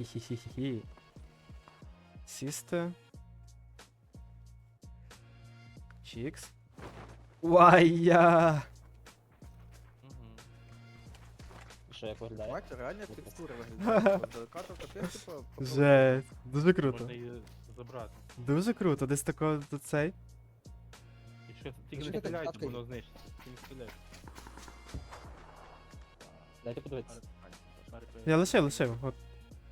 Хі-хі-хі-хі. Сісти. Чікс. Уай-я! Що як виглядає? Бачите, реально капець, типу. Жесть. Дуже круто. Можна її забрати. Дуже круто. Десь тако тут цей. Якщо тільки не ти стріляйте, таткою? воно знищиться. Ти не стріляй. Дайте подивитися. Я лишив, лишив. От.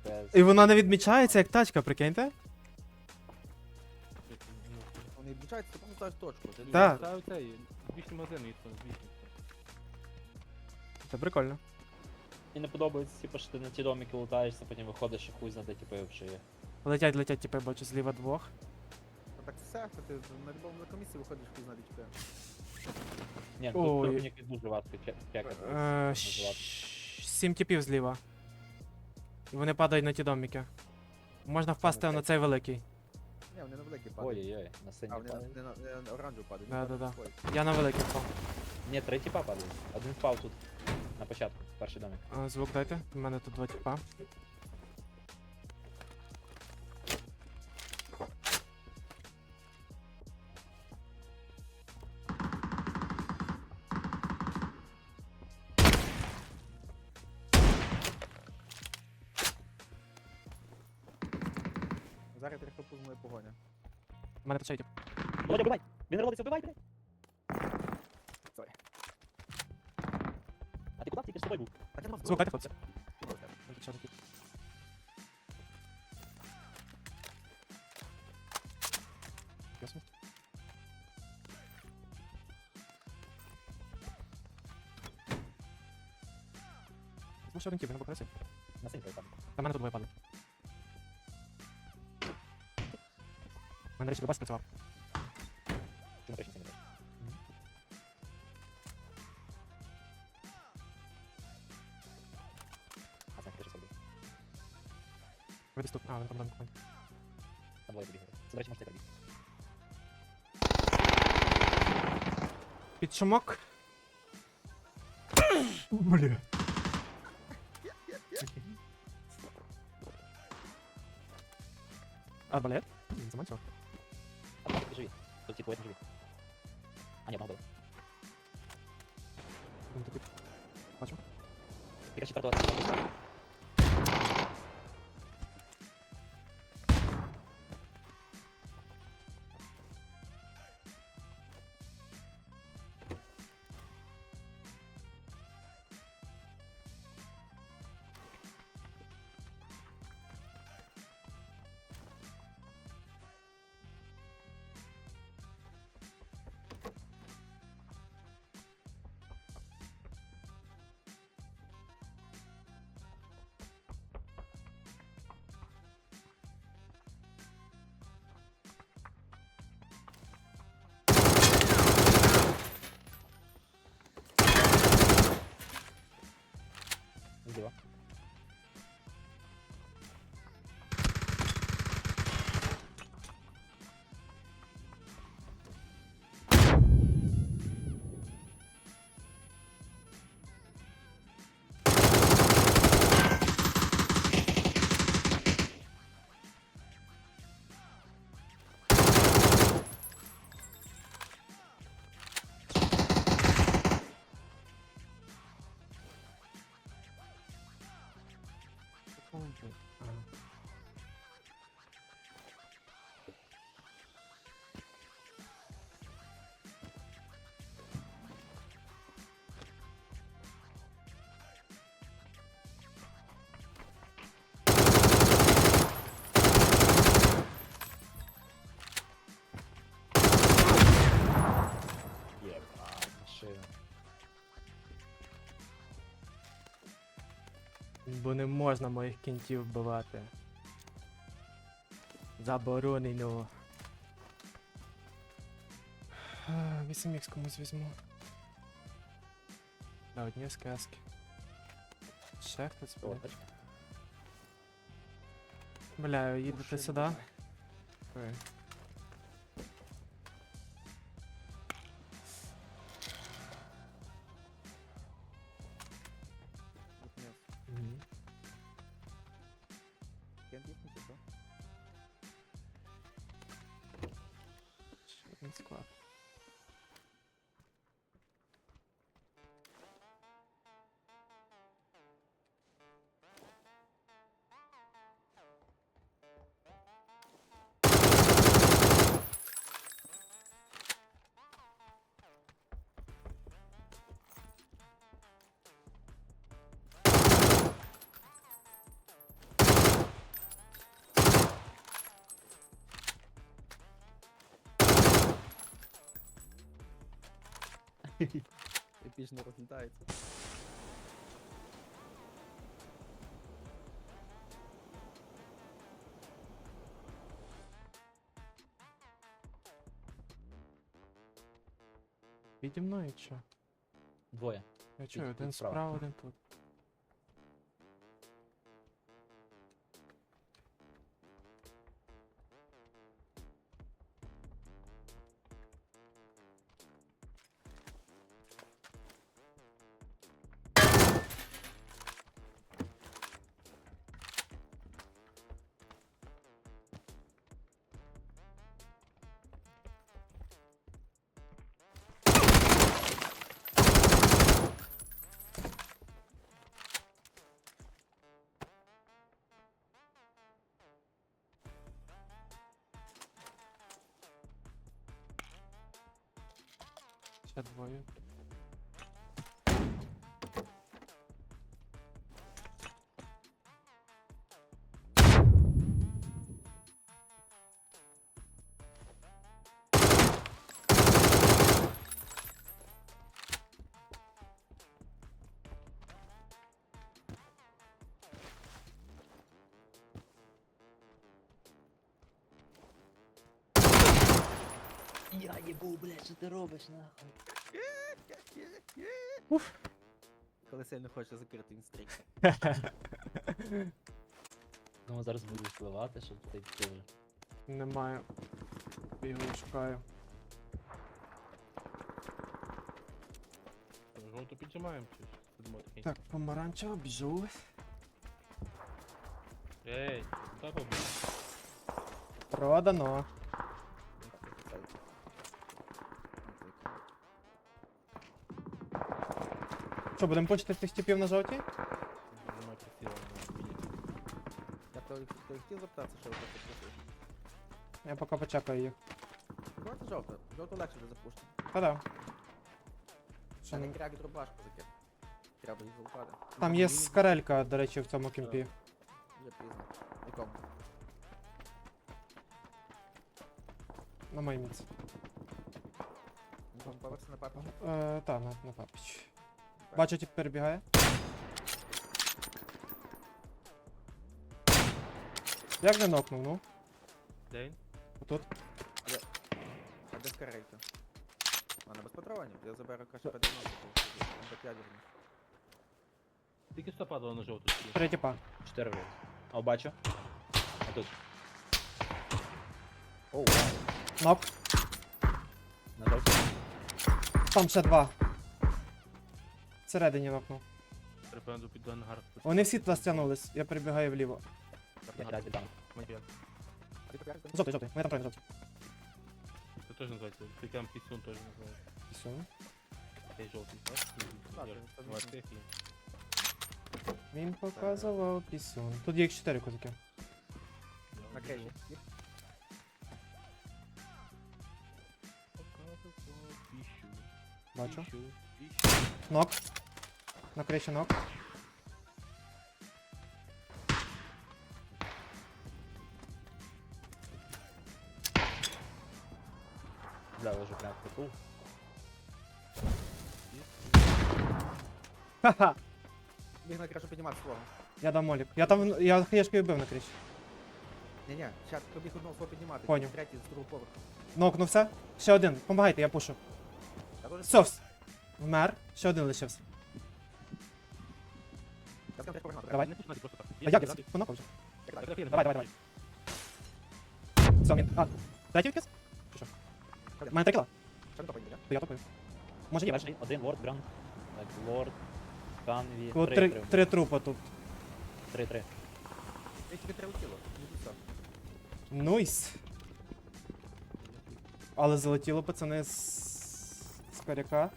Без- І вона не відмічається як тачка, прикиньте? Вони відмічаються, ти просто ставиш точку. Ти Так. Ставив цей, збічний магазин їх збічний. Це прикольно. Мені не подобається, типу, що ти на ті домики лутаєшся, потім виходиш і хуй знаде, типу, в є. Летять, летять, типу, я бачу зліва двох. Ну, Так все, то ти на любому на комісії виходиш і знати тебе. Ні, тут тут мені дуже важко чекати. Е, щ- Сім типів зліва. І вони падають на ті домики. Можна впасти на цей великий. Ні, вони на великі падають. Ой-ой-ой, на синій А вони на, оранжеву падають. Да, вони да, да. Я на великий впав. Ні, три тіпа падають. Один впав тут. На початку, перший домик. А, звук дайте. У мене тут два типа. Трохи погоня. У мене тут тип. Володя, вбивай! Він родиться, вбивай, блядь! Стой. А ти куди тільки з тобою був? Так я мав Звук дайте, хлопці. Ще один тип. Ясно. Був ще один він покресив. На синій. Та мене тут двоє падали. У мене речі добас спрацював. Ти на точно не бачиш. А знаєш, що собі. Ви десь тут. А, він там там купить. Там двоє побігли. Це, до речі, можете пробігти. Під шумок. Бля. Арбалет? Він заманчив. Тільки живі. Тут двоє не живі. А, ні, одного було. Бачу. Яка четвертого? Зліва. Uh-huh. Не можна моїх кінтів вбивати. Заборонено. 8х комусь візьму. Да, одні сказки. Ще хтось, О, бля. їдете сюди. quoi. Епічно розлітається. Піді мною чи? Двоє. Я чую, один справа. справа, один тут. Ще двоє. Я їбу, блядь, що ти робиш, нахуй? Коли сильно хоче закрити він стрік. Ну, зараз буду впливати, щоб ти ти. Немає. Бігаю, шукаю. Жовту піджимаємо чи ж? Такий. Так, помаранчево, біжу. Ей, куди побіг? Продано. Що, будемо почати тих типів на жовтій? Нема. Я то то хотів запитатися, що ви тут працюєте. Я поки почекаю їх. Давайте жовто. Жовто легше буде запушити. Та-да. Ще не не... кряги дробашку закинути. Треба їх залупати. Там є скарелька, до речі, в цьому кімпі. Вже пізно. В Якому? На моїй міці. На папі? Е, та, на, на папіч. Бачу, тип перебігає. Як не нокнув, ну? День? Отут. А де скарейка? Вона без патронів. Я заберу краще П-90. МП5 верну. Тільки що падало на жовту. Три типа. Чотири вийде. О, бачу. А тут. Оу, вау. Нок. На. Там ще два. Всередині нокнув. Припевно під ангар. Вони всі туди стягнулись. Я перебігаю вліво. Я ти? Жовтий, жовтий. Ми там троє на жовтий. Це теж називається. Тикам пісюн теж називається. Все. Цей жовтий, так? Він показував пісюн. Тут є їх чотири козаки. Я На. Бачу. Нок. На криші нок. Бля, лежу прям куту. Ха-ха! Біг на крашу піднімати свого. Я дам молік. Я там. Я хаєшкою бив на криші. Ні-ні, зараз побіг одного свого піднімати. Поняв. Третій з другого поверху. Нокнувся. Ще один. Помагайте, я пушу. Я теж Все. вс- Вмер. Ще один лишився. Давай. А як я понокав вже? Давай, Давай, давай, давай. Все, він. А, дайте відкис? Чи що? Мене три кіла. То я топив. Може є перший. один лорд, гранд. Лорд, канві. Тут Три, три, три. три трупа тут. Три, три. Я тільки прилетіло. Тут Але залетіло пацани з, з коряка.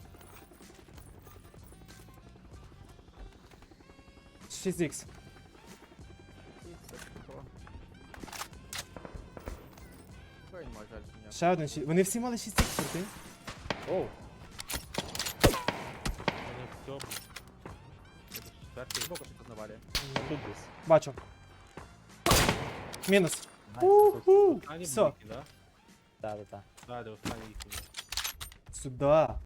6х. І це тако. Ой, мой жаль, ні. Ще один 6. Вони всі мали 6х, прикинь? Оу, Вони все, блін. Це четвертий. Збоку щось навалює. тут десь. Бачу. Мінус. Найс, тут. Уху! Останній Все. блоки, да? Та, та, та. Да, де останній їхній. Сюда.